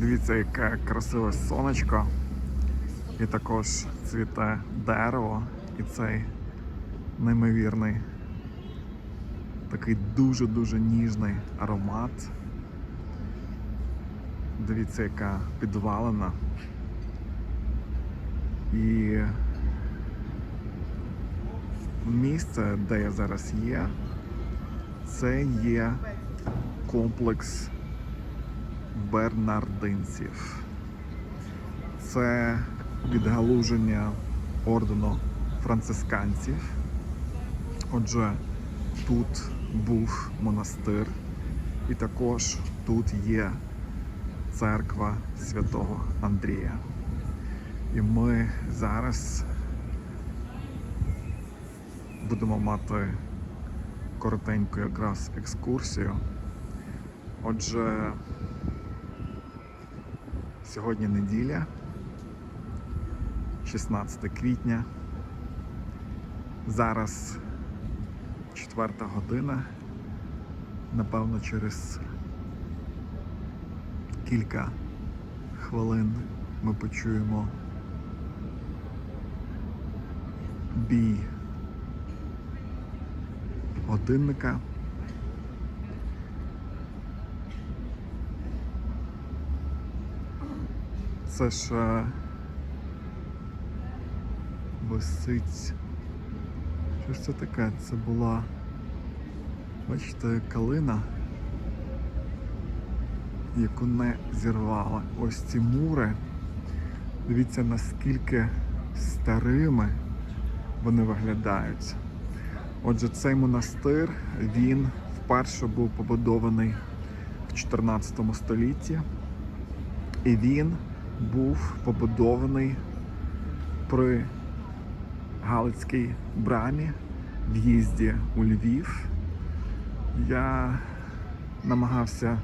Дивіться, яке красиве сонечко. І також цвіте дерево. І цей неймовірний, такий дуже-дуже ніжний аромат. Дивіться, яка підвалена. І місце, де я зараз є, це є комплекс бернардинців. Це відгалуження ордену францисканців. Отже, тут був монастир, і також тут є церква святого Андрія. І ми зараз будемо мати коротеньку якраз екскурсію. Отже, сьогодні неділя, 16 квітня. Зараз четверта година. Напевно, через кілька хвилин ми почуємо бій годинника. Це ж е, висить. Що ж це таке? Це була, бачите, калина, яку не зірвали. Ось ці мури. Дивіться, наскільки старими вони виглядають. Отже, цей монастир він вперше був побудований в 14 столітті, і він був побудований при Галицькій брамі, в'їзді у Львів. Я намагався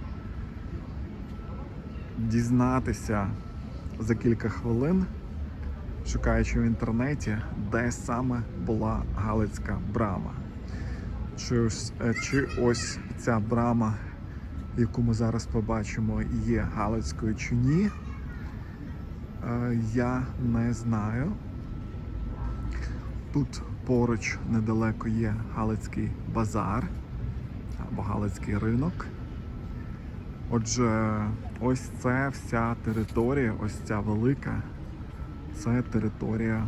дізнатися за кілька хвилин, шукаючи в інтернеті, де саме була Галицька брама. Чи ось, е, чи ось ця брама, яку ми зараз побачимо, є Галицькою чи ні, я не знаю. Тут поруч недалеко є Галицький базар або Галицький ринок. Отже, ось це вся територія, ось ця велика, це територія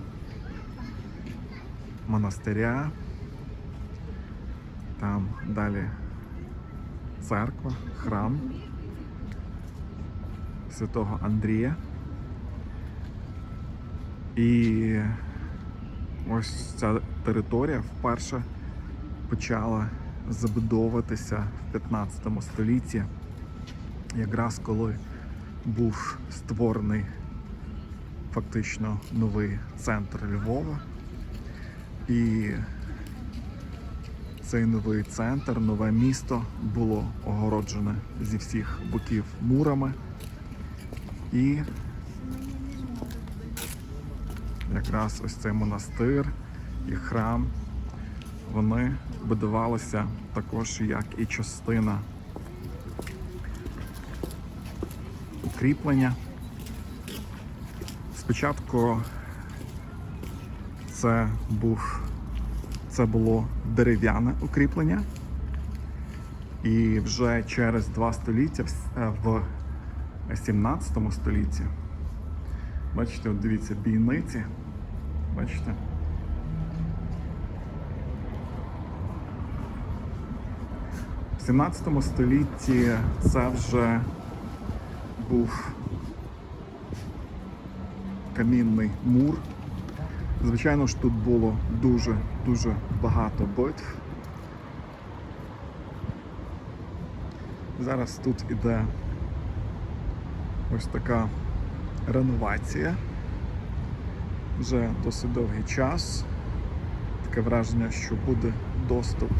монастиря. Там далі церква, храм святого Андрія. І ось ця територія вперше почала забудовуватися в 15 столітті, якраз коли був створений фактично новий центр Львова. І цей новий центр, нове місто було огороджене зі всіх боків мурами. І якраз ось цей монастир і храм, вони будувалися також як і частина укріплення. Спочатку це був це було дерев'яне укріплення, і вже через два століття в 17 столітті Бачите, от дивіться, бійниці. Бачите? В 17 столітті це вже був камінний мур. Звичайно ж, тут було дуже-дуже багато битв. Зараз тут іде ось така реновація. Вже досить довгий час. Таке враження, що буде доступ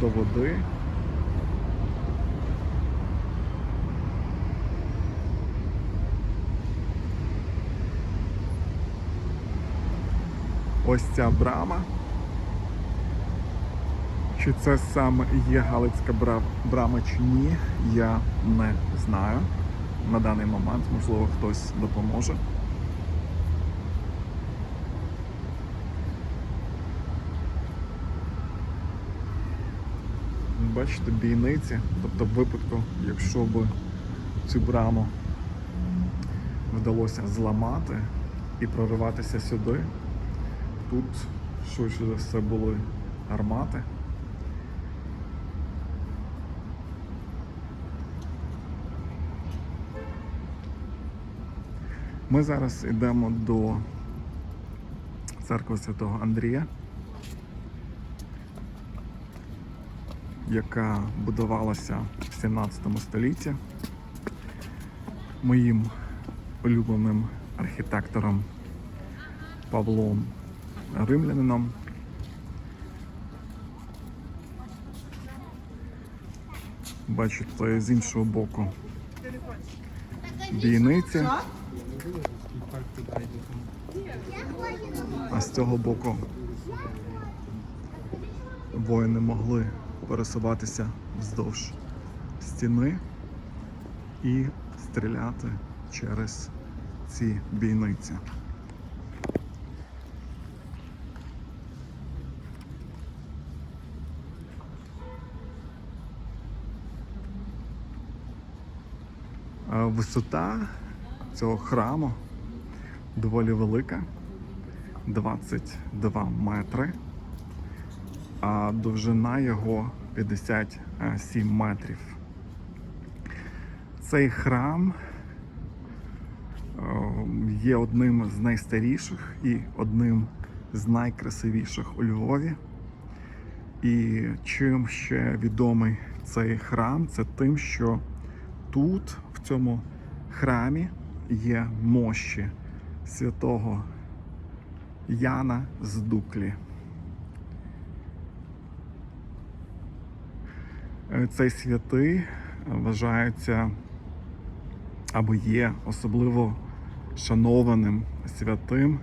до води. Ось ця брама. Чи це саме є Галицька брама чи ні, я не знаю. На даний момент. Можливо, хтось допоможе. Бачите, бійниці, тобто в випадку, якщо б цю браму вдалося зламати і прориватися сюди, тут швидше за все були гармати. Ми зараз йдемо до церкви Святого Андрія, яка будувалася в 17 столітті. Моїм улюбленим архітектором Павлом Римлянином. Бачите, з іншого боку бійниці, а з цього боку воїни могли пересуватися вздовж стіни і стріляти через ці бійниці. Висота цього храму доволі велика 22 метри, а довжина його 57 метрів. Цей храм е, є одним з найстаріших і одним з найкрасивіших у Львові. І чим ще відомий цей храм, це тим, що тут, в цьому храмі, є мощі святого Яна з Дуклі. Е, Цей святий вважається або є особливо шанованим святим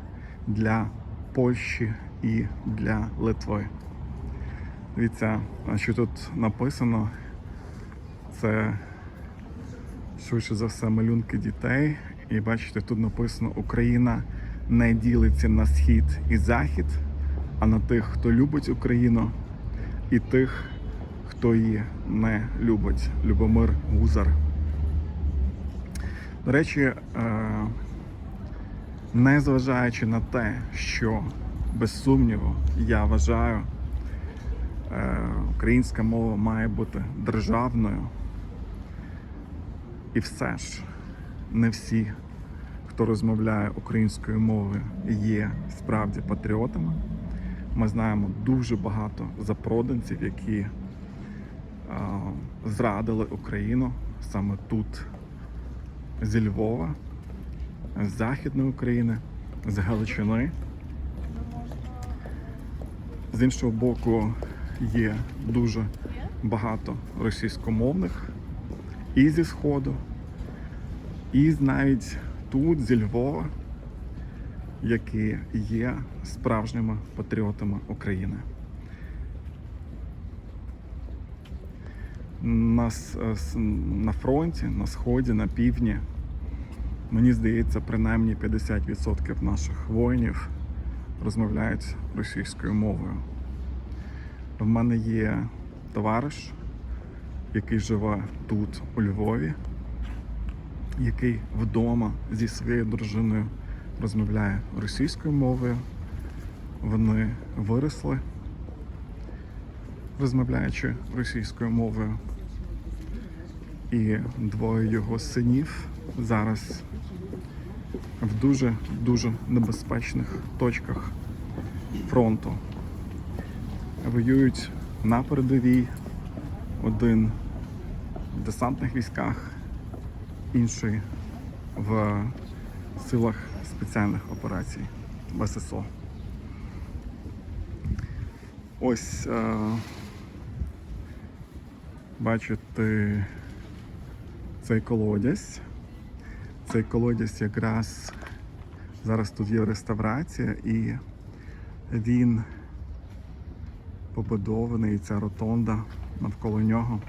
для Польщі і для Литви. Дивіться, що тут написано. Це швидше за все малюнки дітей. І бачите, тут написано Україна не ділиться на схід і захід, а на тих, хто любить Україну, і тих, хто її не любить. Любомир Гузар. До речі, е, незважаючи на те, що без сумніву я вважаю, е, українська мова має бути державною. І все ж не всі, хто розмовляє українською мовою, є справді патріотами. Ми знаємо дуже багато запроданців, які а, зрадили Україну саме тут, зі Львова, з Західної України, з Галичини. З іншого боку, є дуже багато російськомовних і зі Сходу, і навіть тут, зі Львова, які є справжніми патріотами України. На, с- с- на фронті, на сході, на півдні, мені здається, принаймні 50% наших воїнів розмовляють російською мовою. В мене є товариш, який живе тут, у Львові, який вдома зі своєю дружиною розмовляє російською мовою. Вони виросли, розмовляючи російською мовою. І двоє його синів зараз в дуже дуже небезпечних точках фронту. Воюють на передовій один в десантних військах, інший в силах спеціальних операцій в ССО. Ось е, бачите цей колодязь. Цей колодязь якраз зараз тут є реставрація і він побудований, ця ротонда навколо нього.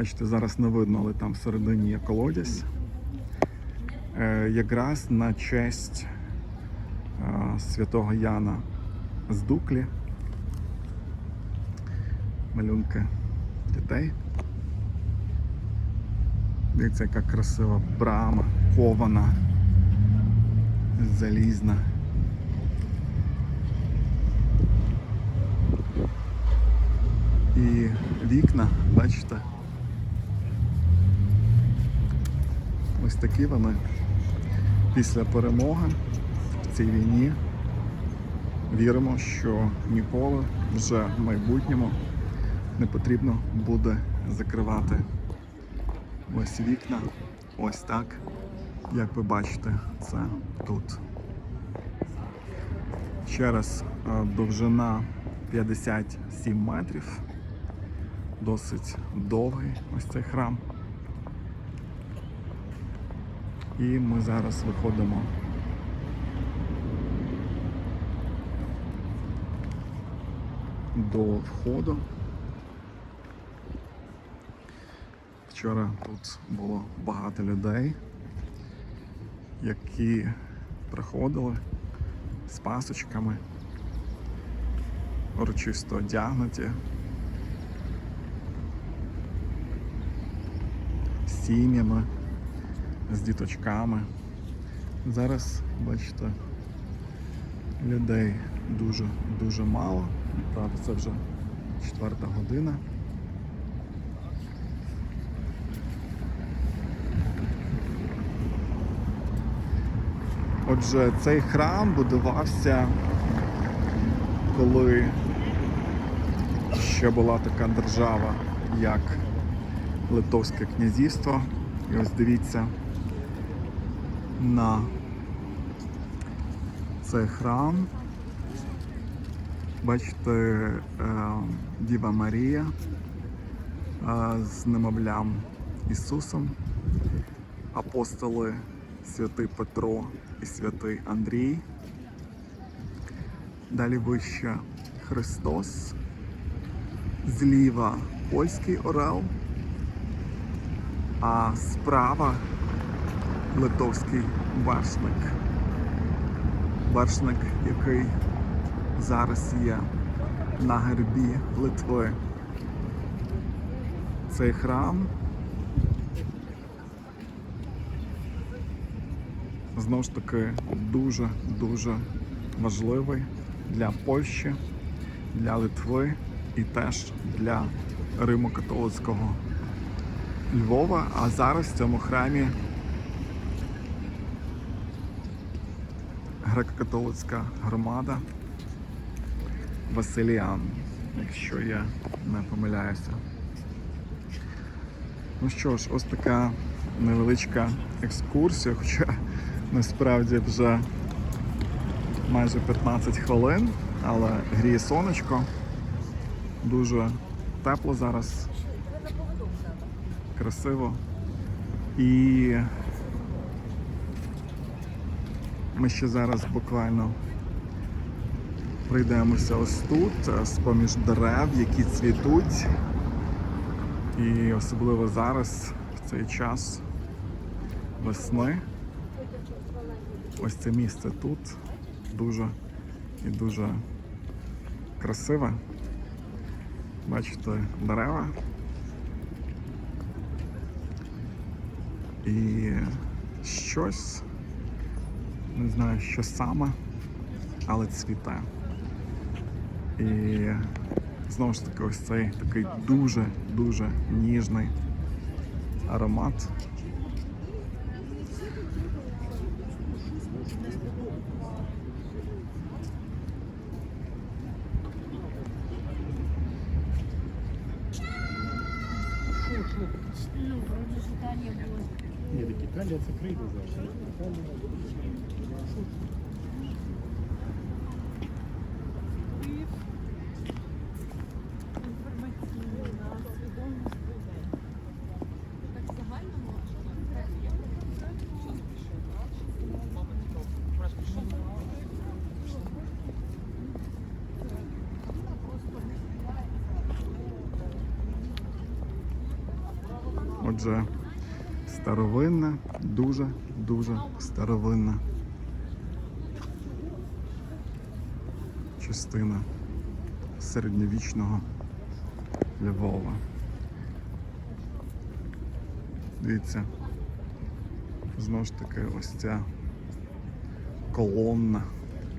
Бачите, зараз не видно, але там всередині є колодязь. е, якраз на честь е, святого Яна з Дуклі. Малюнки дітей. Дивіться, яка красива брама, кована, залізна. І вікна, бачите? Ось такі вони після перемоги в цій війні. Віримо, що ніколи вже в майбутньому не потрібно буде закривати ось вікна. Ось так. Як ви бачите, це тут. Ще раз е, довжина 57 метрів. Досить довгий ось цей храм. І ми зараз виходимо. До входу. Вчора тут було багато людей, які приходили з пасочками, урочисто одягнуті, з сім'ями, з діточками. Зараз, бачите, людей дуже дуже мало. Правда, це вже четверта година. Отже, цей храм будувався, коли ще була така держава, як Литовське князівство. І ось дивіться на цей храм. Бачите, е, Діва Марія е, з немовлям Ісусом, апостоли святий Петро і святий Андрій. Далі вище Христос. Зліва польський орел, а справа литовський вершник. Вершник, який зараз є на гербі Литви. Цей храм знову ж таки дуже-дуже важливий для Польщі, для Литви і теж для Римо-католицького Львова. А зараз в цьому храмі греко-католицька громада Василіан, якщо я не помиляюся. Ну що ж, ось така невеличка екскурсія, хоча насправді вже майже 15 хвилин, але гріє сонечко. Дуже тепло зараз, красиво. І ми ще зараз буквально пройдемося ось тут, е, з-поміж дерев, які цвітуть. І особливо зараз, в цей час весни. Ось це місце тут дуже і дуже красиве. Бачите, дерева. І щось, не знаю, що саме, але цвіте. І знову ж таки, ось цей такий дуже-дуже ніжний аромат. Була. Ні, так Італія це прийде завжди. Отже, Старовинна, дуже, дуже старовинна частина середньовічного Львова. Дивіться, знову ж таки, ось ця колонна,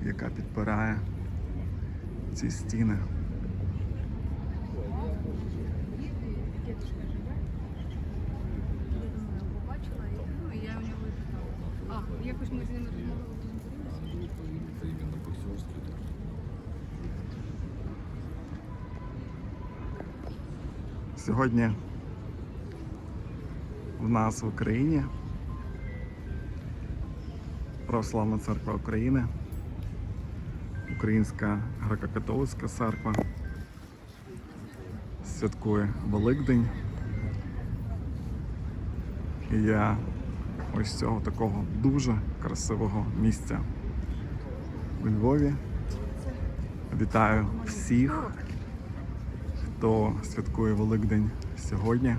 яка підпирає ці стіни. Дедушка живе. Я думаю, побачила і ну, і я у нього питала. А, якось ми з ними розмовляли. Это именно боксерский. Сьогодні в нас в Україні Православна церква України, Українська греко-католицька церква святкує Великдень. І я ось цього такого дуже красивого місця у Львові. Вітаю всіх, хто святкує Великдень сьогодні.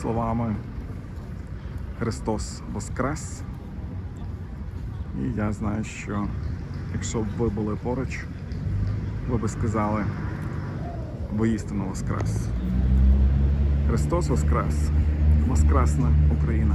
Словами Христос Воскрес. І я знаю, що якщо б ви були поруч, ви би сказали воістину Воскрес. Христос Воскрес! Воскресна Україна!